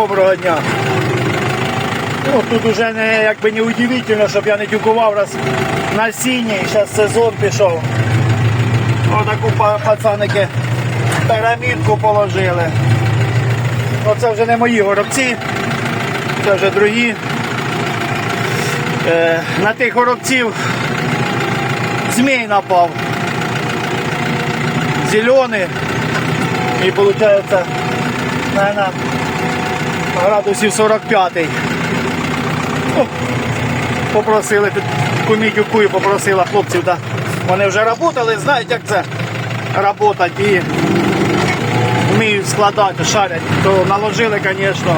Доброго дня. Ну, тут уже не якби не удивительно, щоб я не тюкував раз на сіній, зараз сезон пішов. Отаку па- пацаники пірамідку положили. Ну, це вже не мої горобці, це вже другі. Е, на тих горобців змій напав. Зелений. І виходить, наверное, градусів 45. Ну, попросили тут кумідюку і попросила хлопців, да. вони вже працювали, знають, як це працювати і вміють складати, шарять, то наложили, звісно.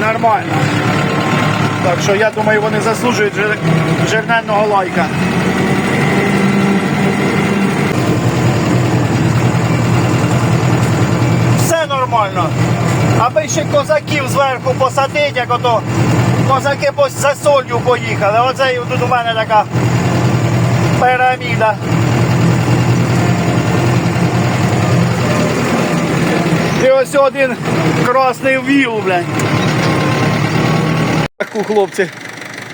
Нормально. Так що я думаю, вони заслужують жир- жирненного лайка. Все нормально. Аби ще козаків зверху посадити, як ото козаки за солью поїхали. Оце тут у мене така піраміда. І ось один красний віл, блядь. Таку хлопці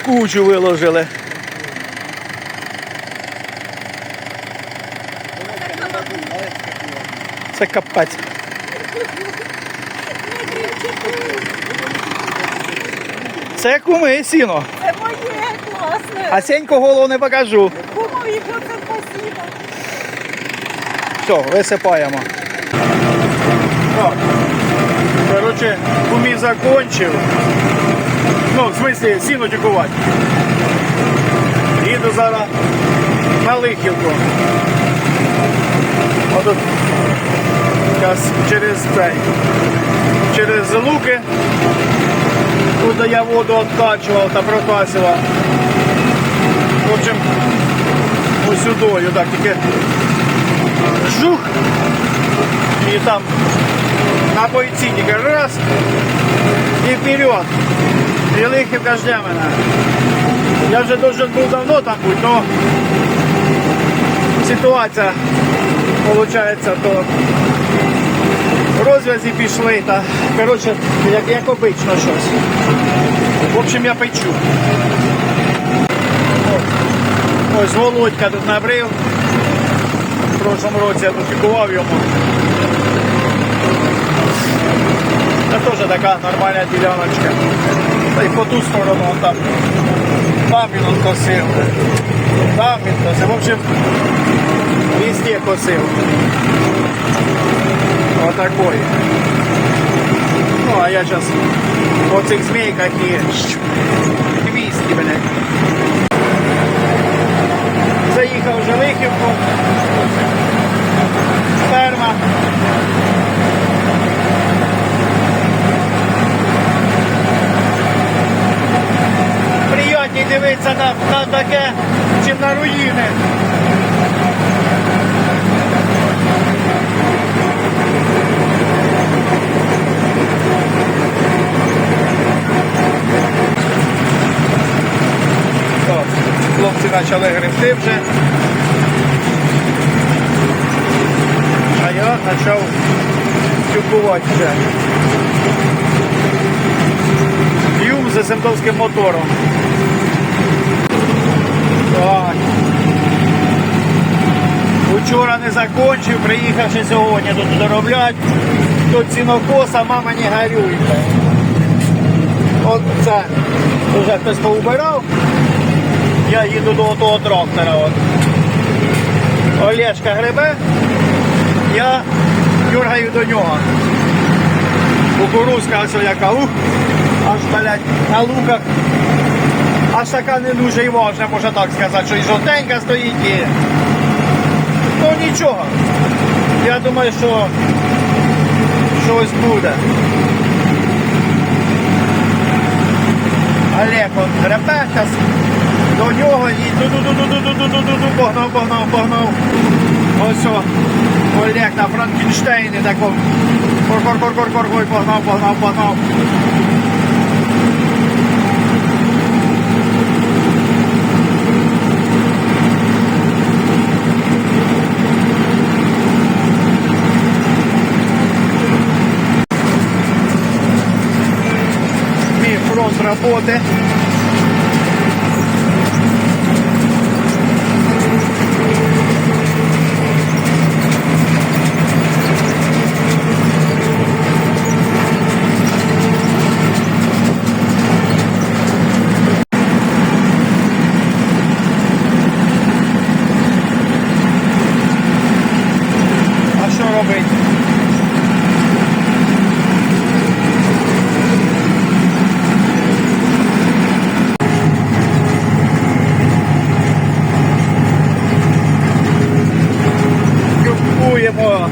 кучу виложили. Це капець. Це куми сіно. Це моє класне. А сеньку голову не покажу. Кумові це спасибо. Все, висипаємо. Короче, кумі закончив. Ну, в смысле, сіно тюкувати. Їду зараз на лихівку. Отут якраз через цей. Через луки. Куди я воду откачував та прокачував. В общем, ось сюдою, так, тільки жух. І там на бойці тільки раз і вперед. І лихівка жде мене. Я вже должен був давно там бути, але ситуація виходить, то розв'язі пішли та коротше, як, як обично щось. В общем, я печу. Ось, ось Володька тут набрив. В прошлому році я тут йому. Це теж така нормальна діляночка. Та й по ту сторону он там. Там він косив. Там він косив. В общем, везде косив. Отакой. Ну, а я зараз по цих змейках і 200, блядь. Заїхав вже Лихівку. Ферма. Приятні дивитися на, на таке, чим на руїни. Хлопці почали гребти вже. А я почав тюкувати вже. Юм з есентовським мотором. Так. Учора не закончив, приїхавши сьогодні тут дороблять. Тут цінокоса, мама не горюйте. От це вже хтось поубирав. Я їду до того трактора. От. Олешка гребе, я дергаю до нього. Кукурузка ось яка, ух, аж блядь, на луках. Аж така не дуже і важна, можна так сказати, що і жовтенька стоїть і. Ну нічого. Я думаю, що щось буде. Олег он гребе зараз до нього і ду-ду-ду-ду-ду-ду-ду-ду-ду, погнав, погнав, погнав. Ось о. Ой, як на Франкенштейні такому. Кор-кор-кор-кор-кор, ой, погнав, погнав, погнав. работы. А що робити? Купуємо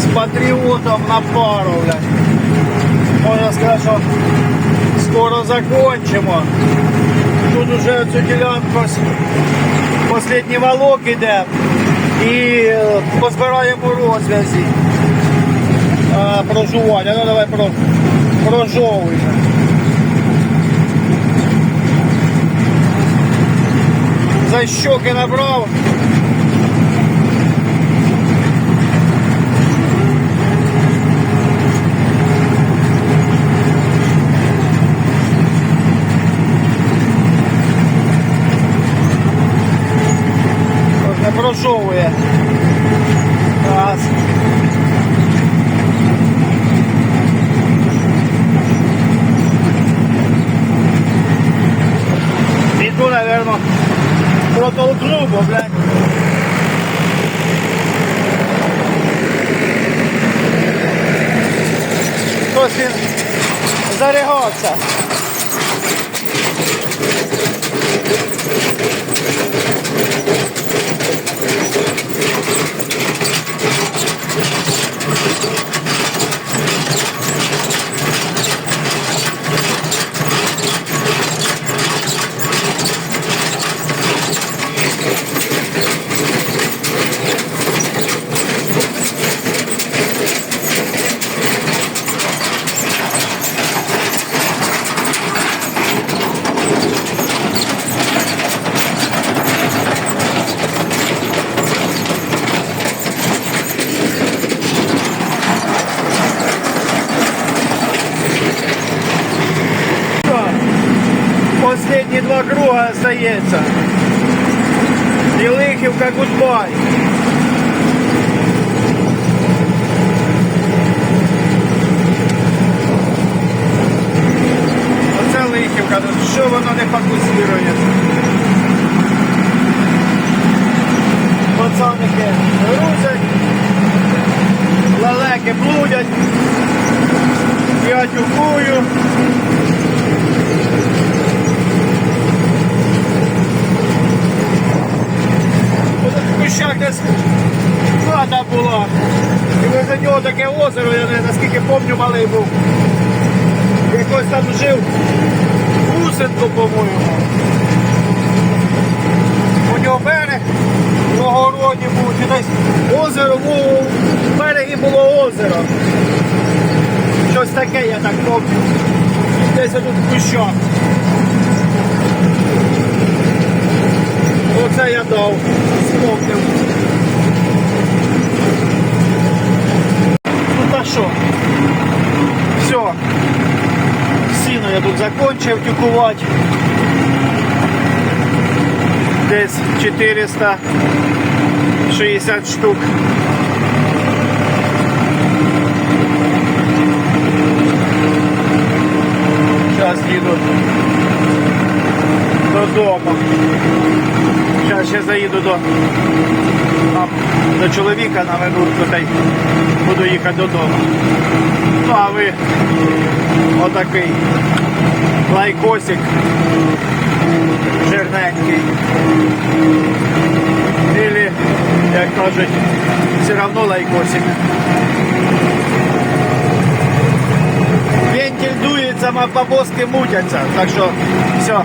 з патріотом на пару, блядь. Можна сказати, що скоро закончимо. Тут уже цю ділянку ось Последній валок іде І е, позбираємо розв'язі. Прожування. Ну давай про, прожовуємо. За щоки набрав. Ось Не прожовує. Раз. Іду, наверное, протолкну, бо, блядь. Хтось він зарягався. Все. Последні два круга остається. І Лихівка гудбай. Оце Лихівка, що воно не фокусує? Пацаники грузять, лелеки блудять, я тюкую. Кущах десь хата була. І возле нього таке озеро, я наскільки пам'ятаю, малий був. Якось там жив Гусенко, по-моєму. У нього берег в огороді був, чи десь озеро, у берегі було озеро. Щось таке, я так пам'ятаю. Десь тут в кущах. Оце я дав, спомнив. Ну та що? Все. Сіно я тут закончив тюкувати. Десь 460 штук. Зараз їду додому. Зараз ще заїду до, там, до чоловіка на минутку та й буду їхати додому. Ну а ви отакий лайкосик жирненький. Или, як кажуть, все равно лайкосик. Вентиль дується, бабоски мутяться. Так що все,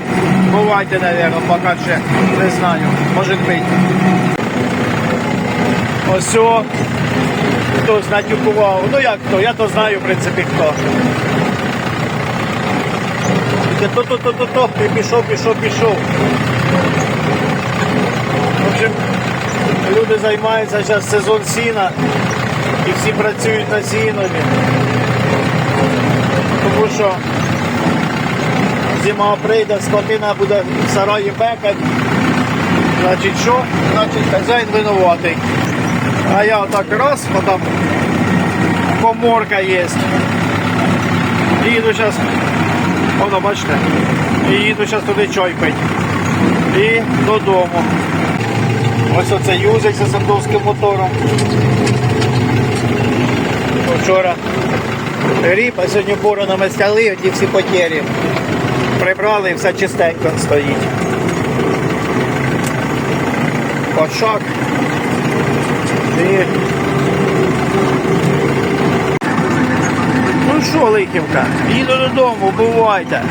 бувайте, наверное, поки ще не знаю. Може бути. Ось о, хтось натюкував. Ну як хто? Я то знаю, в принципі, хто. То-то-то-то-то, і пішов, пішов, пішов. В общем, люди займаються зараз сезон сіна і всі працюють на сінові. Тому що Зима прийде, скотина буде в сараї бекать. Значить що? Значить хазяїн винуватий. А я отак раз, бо там коморка є. Їду зараз, воно бачите, і їду зараз туди чай пить. І додому. Ось оце юзик за сандовським мотором. Вчора ріп, а сьогодні боронами стяли, оті всі потері. Прибрали і все чистенько стоїть. Кошак. І... Ну що, Лихівка, їду додому, бувайте.